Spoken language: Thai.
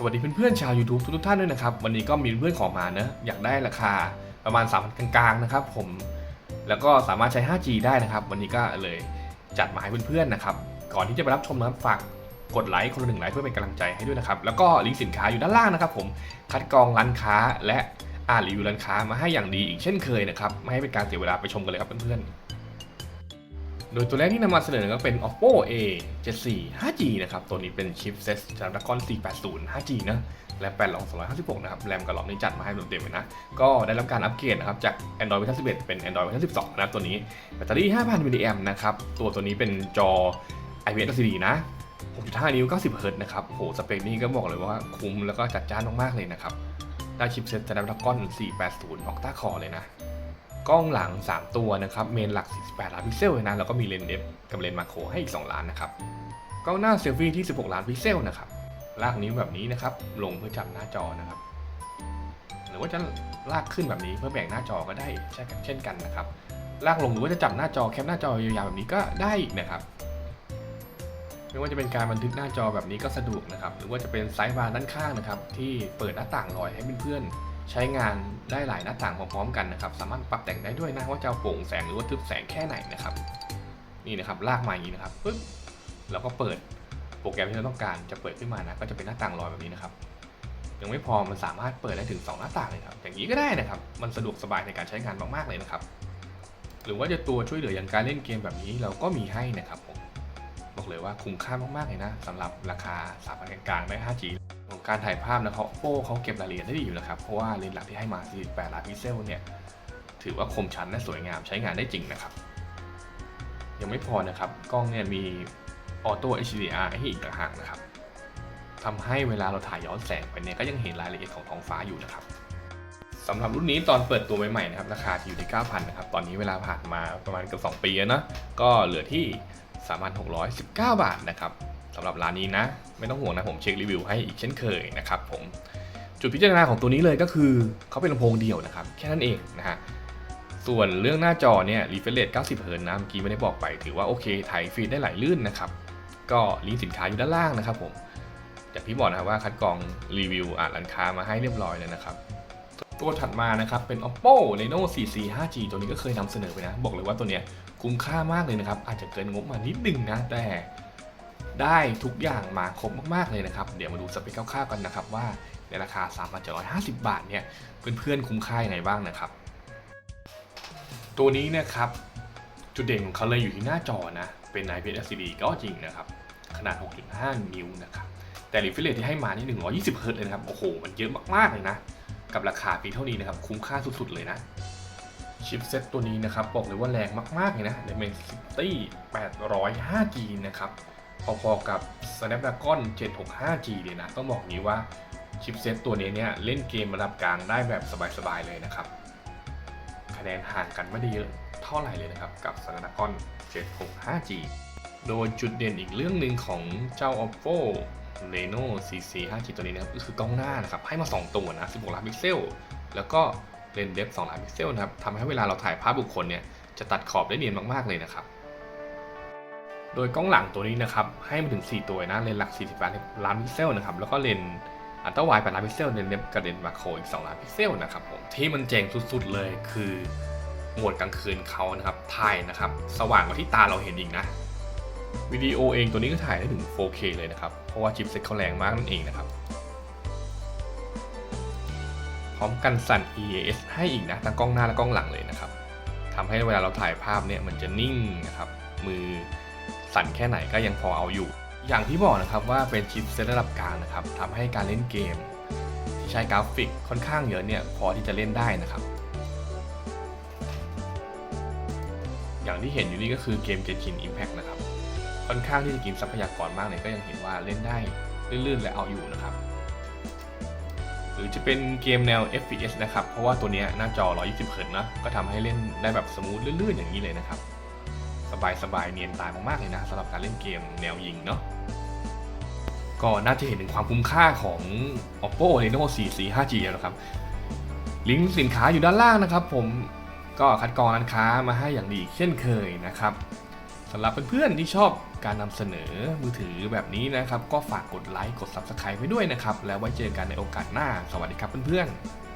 สวัสดีเพื่อนๆชาว YouTube ทุกๆท่านด้วยนะครับ วันนี้ก็มีเพื่อนขอมาเนอะอยากได้ราคาประมาณ 3,000 กลางๆนะครับผมแล้วก็สามารถใช้ 5G ได้นะครับ วันนี้ก็เลยจัดมาให้เพื่อนๆนะครับ ก่อนที่จะไปรับชมนะครับฝากกดไลค์คนละหนึ่งไลค์เพื่อเป็นกำลังใจให้ด้วยนะครับ แล้วก็ลิงก์สินค้าอยู่ด้านล่างนะครับ ผมคัดกรองร้านค้าและอ่านรีวิวร้านค้ามาให้อย่างดีอีกเช่นเคยนะครับไม่ให้เป็นการเสียเวลาไปชมกันเลยครับเพื่อนๆ โดยตัวแรกที่นำมาเสนอก็เป็น oppo a 7 4 5g นะครับ ตัวนี้เป็นชิปเซ็ต Snapdragon 480 5g นะแรม8 256 นะครับ แรมกระหล่ำนี้จัดมาให้เต็มๆเลยนะ ก็ได้รับการอัปเกรดนะครับ จาก Android เวอร์ชัน11 เป็น Android เวอร์ชัน12 นะครับ ตัวนี้ แบตเตอรี่ 5,000 มิลลิแอมนะครับ ตัวตัวนี้เป็นจอ IPS LCD นะ 6.5 นิ้ว 90เฮิรตซ์นะครับโห สเปคนี้ก็บอกเลยว่าคุ้มแล้วก็จัดจ้านมากๆเลยนะครับ ได้ชิปเซ็ต Snapdragon 480 Octa Core เลยนะ กล้องหลัง48ตัวนะครับ เมนหลัก 48 ล้านพิกเซลนะ แล้วก็มีเลนส์เดฟกับเลนส์มาโครให้อีก 2 ล้านนะครับ กล้องหน้าเซลฟี่ที่ 16 ล้านพิกเซลนะครับ ลากนิ้วแบบนี้นะครับ ลงเพื่อจับหน้าจอนะครับ หรือว่าจะลากขึ้นแบบนี้เพื่อแบ่งหน้าจอก็ได้ใช่กันเช่นกันนะครับ ลากลงหรือว่าจะจับหน้าจอแคปหน้าจอยาวๆแบบนี้ก็ได้อีกนะครับไม่ว่าจะเป็นการบันทึกหน้าจอแบบนี้ก็สะดวกนะครับ หรือว่าจะเป็นไซส์บาร์ด้านข้างนะครับ ที่เปิดหน้าต่างลอยให้เพื่อนๆ ใช้งานได้หลายหน้าต่างพร้อมๆกันนะครับ สามารถปรับแต่งได้ด้วยนะว่าจะโปร่งแสงหรือว่าทึบแสงแค่ไหนนะครับ นี่นะครับลากมาอย่างนี้นะครับปึ๊บแล้วก็เปิดโปรแกรมที่เราต้องการจะเปิดขึ้นมานะก็จะเป็นหน้าต่างลอยแบบนี้นะครับ ยังไม่พอมันสามารถเปิดได้ถึง 2 หน้าต่างเลยครับ อย่างนี้ก็ได้นะครับ มันสะดวกสบายในการใช้งานมากๆเลยนะครับ หรือว่าจะตัวช่วยเหลืออย่างการเล่นเกมแบบนี้เราก็มีให้นะครับผมบอกเลยว่าคุ้มค่ามากๆเลยนะสำหรับราคา3,000กลางได้ 5G ของการถ่ายภาพนะครับ Oppo เขาเก็บรายละเอียดได้ดีอยู่นะครับ เพราะว่าเลนส์หลักที่ให้มา 48 ล้านพิกเซลเนี่ยถือว่าคมชัดและสวยงามใช้งานได้จริงนะครับ ยังไม่พอนะครับกล้องเนี่ยมี Auto HDR ให้อีกต่างหากนะครับทำให้เวลาเราถ่ายย้อนแสงไปเนี่ยก็ยังเห็นรายละเอียดของท้องฟ้าอยู่นะครับสำหรับรุ่นนี้ตอนเปิดตัวใหม่ๆนะครับราคาอยู่ที่ 9,000นะครับตอนนี้เวลาผ่านมาประมาณเกือบ2ปีแล้วนะก็เหลือที่ 3,619 บาทนะครับ สำหรับร้านนี้นะ ไม่ต้องห่วงนะผมเช็ครีวิวให้อีกเช่นเคยนะครับผมจุดพิจารณาของตัวนี้เลยก็คือเขาเป็นลำโพงเดี่ยวนะครับ แค่นั้นเองนะฮะส่วนเรื่องหน้าจอเนี่ยรีเฟรชเรท90เฮิร์ตนะเมื่อกี้ไม่ได้บอกไป ถือว่าโอเคถ่ายฟีดได้ไหลลื่นนะครับ ก็ลิงก์สินค้าอยู่ด้านล่างนะครับผมอย่างที่บอกนะว่าคัดกรองรีวิวอ่านร้านค้ามาให้เรียบร้อยแล้วนะครับตัวถัดมานะครับเป็น oppo reno 4c 5g ตัวนี้ก็เคยนำเสนอไปนะ บอกเลยว่าตัวเนี้ยคุ้มค่ามากเลยนะครับ อาจจะเกินงบมานิดนึงนะแต่ ได้ทุกอย่างมาครบมากๆเลยนะครับ เดี๋ยวมาดูสเปคคร่าวๆกันนะครับว่าในราคา 3,750 บาทเนี่ยเพื่อนๆคุ้มค่ายังไงบ้างนะครับ ตัวนี้นะครับจุดเด่นของเขาเลยอยู่ที่หน้าจอนะ เป็น IPS LCD ก็จริงนะครับ ขนาด 6.5 นิ้วนะครับ แต่ refresh rate ที่ให้มานี่120เฮิร์ตเลยนะครับ โอ้โห มันเยอะมากๆเลยนะ กับราคาเพียงเท่านี้นะครับ คุ้มค่าสุดๆเลยนะ ชิปเซ็ตตัวนี้นะครับ บอกเลยว่าแรงมากๆเลยนะ Dimensity 805G นะครับ พอๆกับ Snapdragon 765G เลยนะ ต้องบอกนี้ว่าชิปเซตตัวนี้เนี่ยเล่นเกมระดับกลางได้แบบสบายๆเลยนะครับ คะแนนห่างกันไม่ได้เยอะเท่าไหร่เลยนะครับ กับ Snapdragon 765G โดยจุดเด่นอีกเรื่องหนึ่งของเจ้า Oppo Reno CC 5G ตัวนี้นะครับก็คือกล้องหน้านะครับ ให้มา 2 ตัวนะ 16 ล้านพิกเซล แล้วก็เลนส์เดฟ2ล้านพิกเซลนะครับทำให้เวลาเราถ่ายภาพบุคคลเนี่ยจะตัดขอบได้เนียนมากๆเลยนะครับ โดยกล้องหลังตัวนี้นะครับ ให้มาถึง 4 ตัวนะเลนส์หลัก48ล้านพิกเซลนะครับ แล้วก็เลนส์อัลตร้าไวด์8ล้านพิกเซลเลนส์เดฟกับเลนมาโครอีก 2 ล้านพิกเซลนะครับผมที่มันเจ๋งสุดๆเลยคือโหมดกลางคืนเขานะครับถ่ายนะครับ สว่างกว่าที่ตาเราเห็นอีกนะวิดีโอเองตัวนี้ก็ถ่ายได้ถึง 4K เลยนะครับ เพราะว่าชิปเซ็ตเขาแรงมากนั่นเองนะครับ พร้อมกันสั่น EAS ให้อีกนะทั้งกล้องหน้าและกล้องหลังเลยนะครับทำให้เวลาเราถ่ายภาพเนี่ยมันจะนิ่งนะครับ มือ สั่นแค่ไหนก็ยังพอเอาอยู่ อย่างที่บอกนะครับว่าเป็นชิปเซตระดับกลางนะครับทำให้การเล่นเกม ที่ใช้กราฟิกค่อนข้างเยอะเนี่ยพอที่จะเล่นได้นะครับ อย่างที่เห็นอยู่นี่ก็คือเกม Genshin Impact นะครับค่อนข้างที่จะกินทรัพยากรมากเลยก็ยังเห็นว่าเล่นได้ลื่นๆและเอาอยู่นะครับ หรือจะเป็นเกมแนว FPS นะครับ เพราะว่าตัวนี้หน้าจอ 120 เฮิร์ตนะก็ทำให้เล่นได้แบบสมูทลื่นๆอย่างนี้เลยนะครับ สบายๆเนียนตายมากๆเลยนะสำหรับการเล่นเกมแนวยิงเนาะก็น่าจะเห็นถึงความคุ้มค่าของ oppo reno 4c 5g แล้วครับ ลิงก์สินค้าอยู่ด้านล่างนะครับ ผมก็คัดกรองร้านค้ามาให้อย่างดีเช่นเคยนะครับสำหรับเพื่อนๆที่ชอบการนำเสนอมือถือแบบนี้นะครับ ก็ฝากกดไลค์กด Subscribe ไว้ด้วยนะครับ แล้วไว้เจอกันในโอกาสหน้า สวัสดีครับเพื่อนๆ